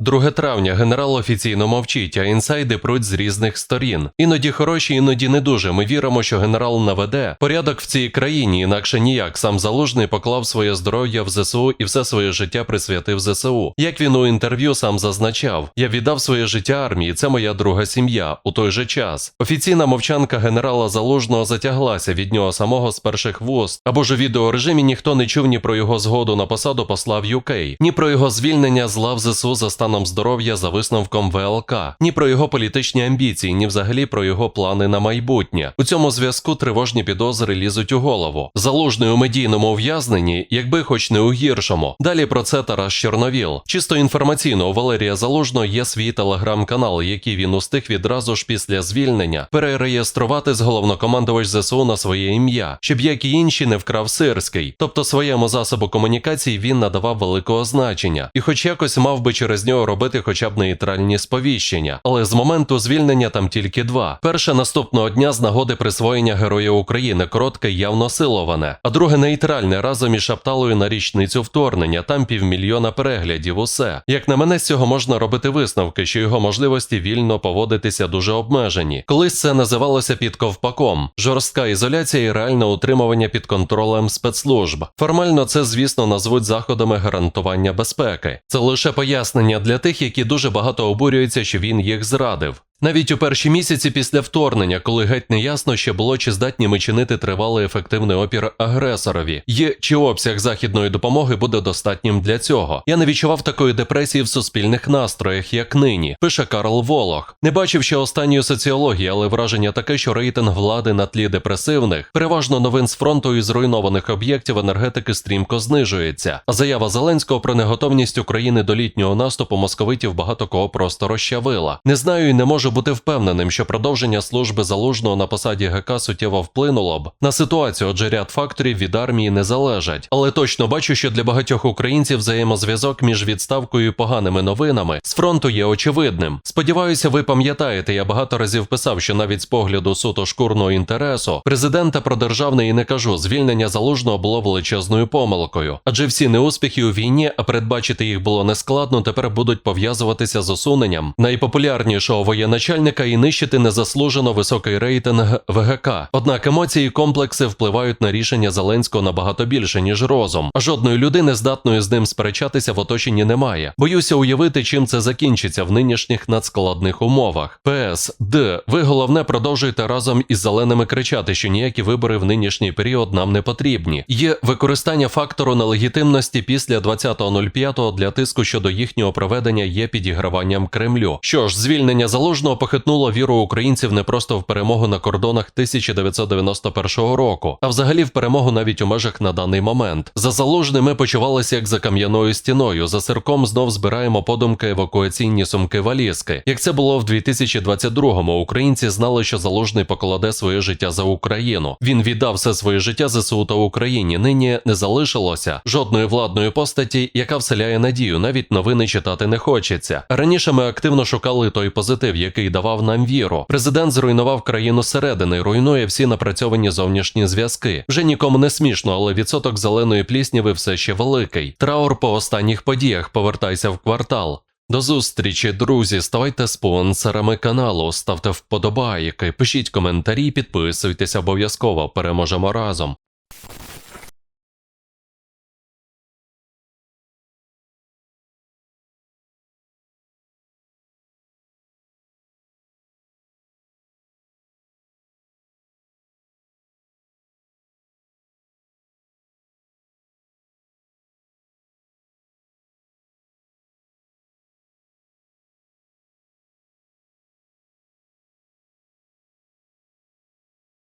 2 травня генерал офіційно мовчить, а інсайди пруть з різних сторін. Іноді хороші, іноді не дуже. Ми віримо, що генерал наведе порядок в цій країні, інакше ніяк. Сам залужний поклав своє здоров'я в ЗСУ і все своє життя присвятив ЗСУ. Як він у інтерв'ю сам зазначав, я віддав своє життя армії, це моя друга сім'я. У той же час офіційна мовчанка генерала Залужного затяглася від нього самого з перших вуст. Або ж у відеорежимі ніхто не чув ні про його згоду на посаду посла в UK, ні про його звільнення з лав ЗСУ за станом здоров'я за висновком ВЛК, ні про його політичні амбіції, ні взагалі про його плани на майбутнє. У цьому зв'язку тривожні підозри лізуть у голову. Залужний у медійному ув'язненні, якби хоч не у гіршому. Далі про це Тарас Чорновіл. Чисто інформаційно у Валерія Залужного є свій телеграм-канал, який він устиг відразу ж після звільнення перереєструвати з головнокомандувач ЗСУ на своє ім'я, щоб як і інші не вкрав сирський. Тобто своєму засобу комунікації він надавав великого значення, і хоч якось мав би через нього робити хоча б нейтральні сповіщення. Але з моменту звільнення там тільки два: перше наступного дня з нагоди присвоєння Героя України, коротке явно силоване, а друге нейтральне разом із Шапталою на річницю вторгнення. Там півмільйона переглядів. Усе як на мене, з цього можна робити висновки, що його можливості вільно поводитися дуже обмежені. Колись це називалося під ковпаком, жорстка ізоляція і реальне утримування під контролем спецслужб. Формально це, звісно, назвуть заходами гарантування безпеки. Це лише пояснення для тих, які дуже багато обурюються, що він їх зрадив. Навіть у перші місяці після вторгнення, коли геть не ясно ще було, чи здатні ми чинити тривалий ефективний опір агресорові, є чи обсяг західної допомоги буде достатнім для цього. Я не відчував такої депресії в суспільних настроях, як нині, пише Карл Волох. Не бачив ще останньої соціології, але враження таке, що рейтинг влади на тлі депресивних, переважно новин з фронту і зруйнованих об'єктів енергетики стрімко знижується. А заява Зеленського про неготовність України до літнього наступу московитів багато кого просто розчавила. Не знаю і не можу бути впевненим, що продовження служби залужного на посаді ГК суттєво вплинуло б на ситуацію, адже ряд факторів від армії не залежать. Але точно бачу, що для багатьох українців взаємозв'язок між відставкою і поганими новинами з фронту є очевидним. Сподіваюся, ви пам'ятаєте, я багато разів писав, що навіть з погляду суто шкурного інтересу президента про державне і не кажу, звільнення залужного було величезною помилкою, адже всі неуспіхи у війні, а передбачити їх було нескладно, тепер будуть пов'язуватися з усуненням найпопулярнішого воєначальника і нищити незаслужено високий рейтинг ВГК. Однак емоції і комплекси впливають на рішення Зеленського набагато більше, ніж розум. Жодної людини, здатної з ним сперечатися в оточенні немає. Боюся уявити, чим це закінчиться в нинішніх надскладних умовах. ПС Д. Ви головне продовжуйте разом із зеленими кричати, що ніякі вибори в нинішній період нам не потрібні. Є використання фактору нелегітимності після 20.05 для тиску щодо їхнього проведення є підіграванням Кремлю. Що ж, звільнення залужного похитнуло віру українців не просто в перемогу на кордонах 1991 року, а взагалі в перемогу навіть у межах на даний момент. За залужним ми почувалися як за кам'яною стіною. За сирком знов збираємо подумки евакуаційні сумки валізки. Як це було в 2022-му, українці знали, що залужний покладе своє життя за Україну. Він віддав все своє життя ЗСУ та Україні. Нині не залишилося жодної владної постаті, яка вселяє надію. Навіть новини читати не хочеться. Раніше ми активно шукали той позитив, який давав нам віру. Президент зруйнував країну зсередини, руйнує всі напрацьовані зовнішні зв'язки. Вже нікому не смішно, але відсоток зеленої плісніви все ще великий. Траур по останніх подіях. Повертайся в квартал. До зустрічі, друзі. Ставайте спонсорами каналу, ставте вподобайки, пишіть коментарі, підписуйтесь обов'язково. Переможемо разом.